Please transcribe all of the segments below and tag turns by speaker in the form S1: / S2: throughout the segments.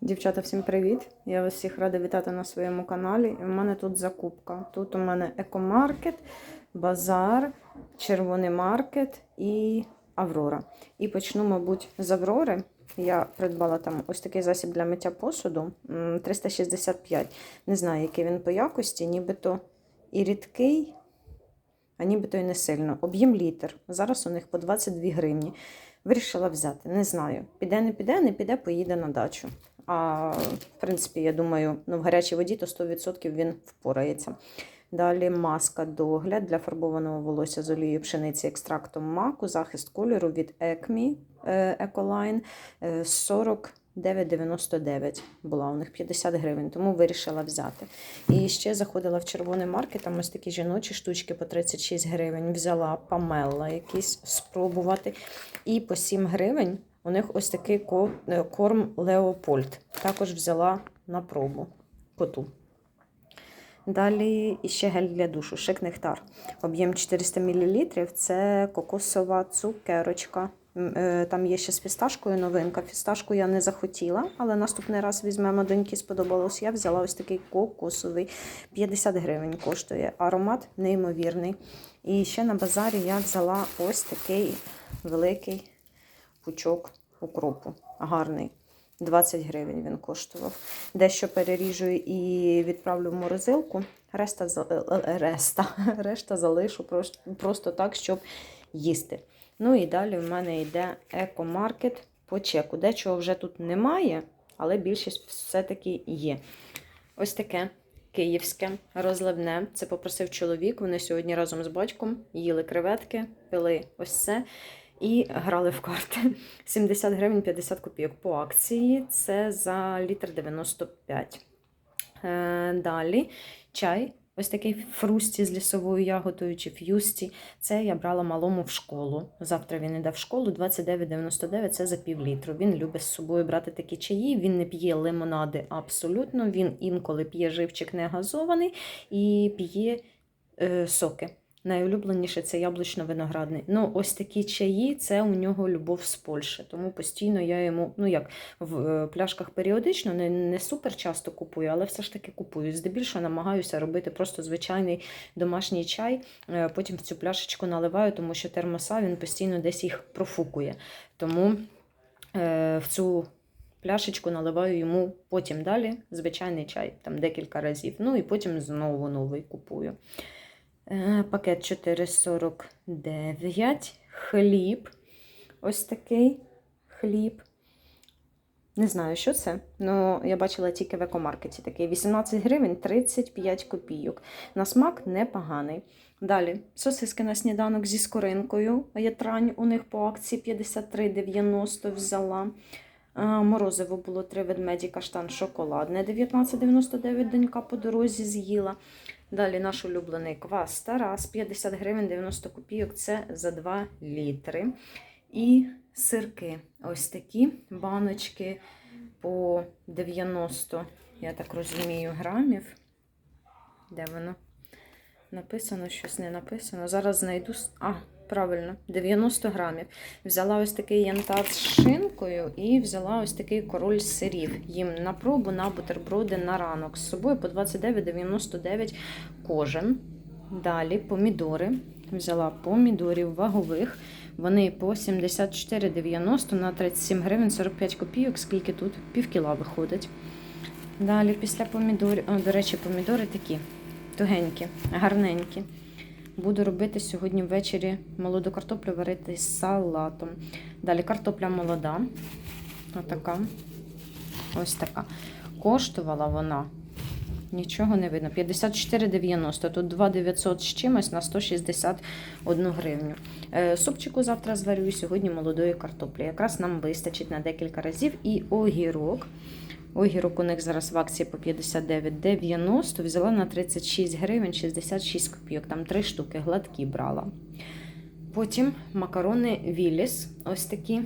S1: Дівчата, всім привіт! Я вас всіх рада вітати на своєму каналі. В мене тут закупка. Тут у мене екомаркет, базар, червоний маркет і Аврора. І почну, мабуть, з Аврори. Я придбала там ось такий засіб для миття посуду 365. Не знаю, який він по якості, нібито і рідкий, а нібито і не сильно. Об'єм літр. Зараз у них по 22 гривні. Вирішила взяти. Не знаю. Піде, не піде, не піде, поїде на дачу. А в принципі, я думаю, ну, в гарячій воді то 100% він впорається. Далі маска догляд для фарбованого волосся з олією пшениці екстрактом маку, захист кольору від Acme е, Ecoline е, 49,99 була у них 50 гривень, тому вирішила взяти. І ще заходила в червоний маркет, там ось такі жіночі штучки по 36 гривень. Взяла памелла якісь спробувати. І по 7 гривень у них ось такий е, корм Леопольд. Також взяла на пробу коту. Далі ще гель для душу, шик нектар. Об'єм 400 мл. Це кокосова цукерочка. Е, Там є ще з фісташкою новинка. Фісташку я не захотіла, але наступний раз візьмемо доньки, сподобалось. Я взяла ось такий кокосовий. 50 гривень коштує. Аромат неймовірний. І ще на базарі я взяла ось такий великий пучок укропу. Гарний. 20 гривень він коштував. Дещо переріжу і відправлю в морозилку. Решта, за- е, е, решта, решта залишу просто, просто так, щоб їсти. Ну і далі в мене йде екомаркет по чеку. Дечого вже тут немає, але більшість все-таки є. Ось таке київське розливне. Це попросив чоловік. Вони сьогодні разом з батьком їли креветки, пили ось це і грали в карти. 70 гривень 50 копійок по акції. Це за літр 95. Е, далі чай. Ось такий фрусті з лісовою ягодою чи ф'юсті. Це я брала малому в школу. Завтра він іде в школу 29,99 це за пів літру. Він любить з собою брати такі чаї. Він не п'є лимонади абсолютно. Він інколи п'є живчик не газований і п'є е, соки. Найулюбленіше це яблучно-виноградний. Ну, ось такі чаї це у нього любов з Польщі. Тому постійно я йому, ну як в е, пляшках періодично, не, не супер часто купую, але все ж таки купую. Здебільшого намагаюся робити просто звичайний домашній чай. е, Потім в цю пляшечку наливаю, тому що термоса він постійно десь їх профукує. Тому е, в цю пляшечку наливаю йому потім далі звичайний чай, там декілька разів. Ну і потім знову новий купую. Е, Пакет 4,49. Хліб. Ось такий хліб. Не знаю, що це. але я бачила тільки в екомаркеті такий. 18 гривень 35 копійок. На смак непоганий. Далі сосиски на сніданок зі скоринкою. Ятрань у них по акції 53,90 взяла. Е, Морозиво було 3 ведмеді, каштан шоколадне 19,99 донька по дорозі з'їла. Далі наш улюблений квас Тарас 50 гривень 90 копійок. Це за 2 літри. І сирки. Ось такі баночки по 90, я так розумію, грамів. Де воно? Написано, щось не написано. Зараз знайду. А, правильно, 90 грамів. Взяла ось такий янтар з шинкою і взяла ось такий король сирів. Їм на пробу, на бутерброди на ранок. З собою по 29,99 кожен. Далі помідори. Взяла помідорів вагових. Вони по 74,90 на 37 гривень 45 копійок, скільки тут пів кіла виходить. Далі після помідорів, до речі, помідори такі тугенькі, гарненькі. Буду робити сьогодні ввечері молоду картоплю варити з салатом. Далі картопля молода. Отака. Ось така. Коштувала вона. Нічого не видно. 54,90. Тут 2,900 з чимось на 161 гривню. Е, Супчику завтра зварю і сьогодні молодої картоплі. Якраз нам вистачить на декілька разів. І огірок. Огірок у них зараз в акції по 59,90. Взяла на 36 гривень 66 копійок. Там три штуки гладкі брала. Потім макарони Віліс. Ось такі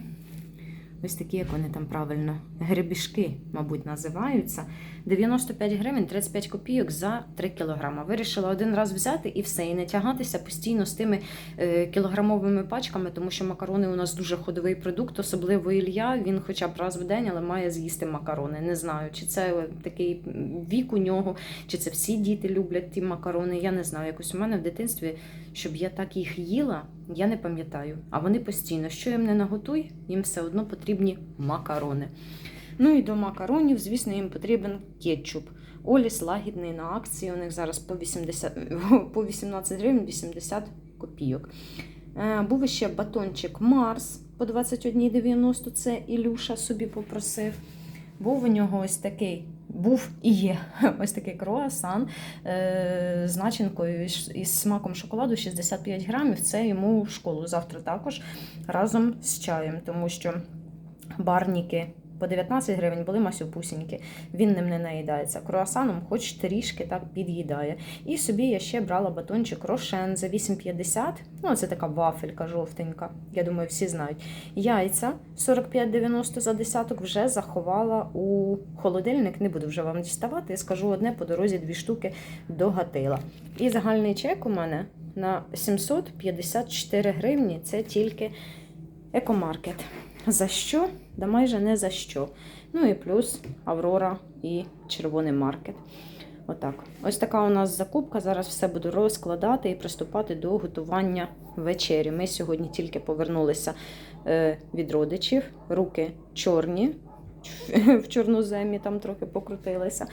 S1: Ось такі, як вони там правильно, гребішки, мабуть, називаються. 95 гривень 35 копійок за 3 кілограма. Вирішила один раз взяти і все, і не тягатися постійно з тими е, кілограмовими пачками, тому що макарони у нас дуже ходовий продукт, особливо Ілля. Він хоча б раз в день, але має з'їсти макарони. Не знаю, чи це такий вік у нього, чи це всі діти люблять ті макарони. Я не знаю. Якось у мене в дитинстві, щоб я так їх їла, я не пам'ятаю. А вони постійно, що їм не наготуй, їм все одно потрібні макарони. Ну і до макаронів, звісно, їм потрібен кетчуп. Оліс лагідний на акції. У них зараз по 80, по 18 гривень 80 копійок. Е, Був ще батончик Марс по 21,90. Це Ілюша собі попросив. Був у нього ось такий, був і є ось такий круасан е, з начинкою із, смаком шоколаду 65 грамів. Це йому в школу завтра також разом з чаєм, тому що барніки по 19 гривень були масюпусіньки. Він ним не наїдається. Круасаном хоч трішки так під'їдає. І собі я ще брала батончик Рошен за 8,50. Ну, це така вафелька жовтенька. Я думаю, всі знають. Яйця 45,90 за десяток вже заховала у холодильник. Не буду вже вам діставати. Скажу одне по дорозі дві штуки догатила. І загальний чек у мене на 754 гривні. Це тільки екомаркет. За що? Да майже не за що. Ну і плюс Аврора і червоний маркет. Отак. Ось така у нас закупка. Зараз все буду розкладати і приступати до готування вечері. Ми сьогодні тільки повернулися е, від родичів. Руки чорні, в чорноземі там трохи покрутилися.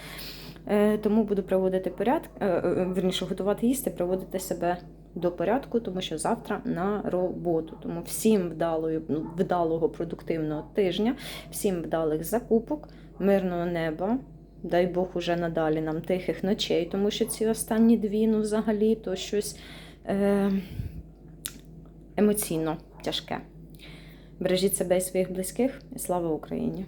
S1: Е, Тому буду приводити порядок, е, верніше готувати їсти, приводити себе до порядку, тому що завтра на роботу. Тому всім вдалої, ну, вдалого продуктивного тижня, всім вдалих закупок, мирного неба. Дай Бог уже надалі нам тихих ночей, тому що ці останні дві, ну взагалі, то щось е, емоційно тяжке. Бережіть себе і своїх близьких, і слава Україні!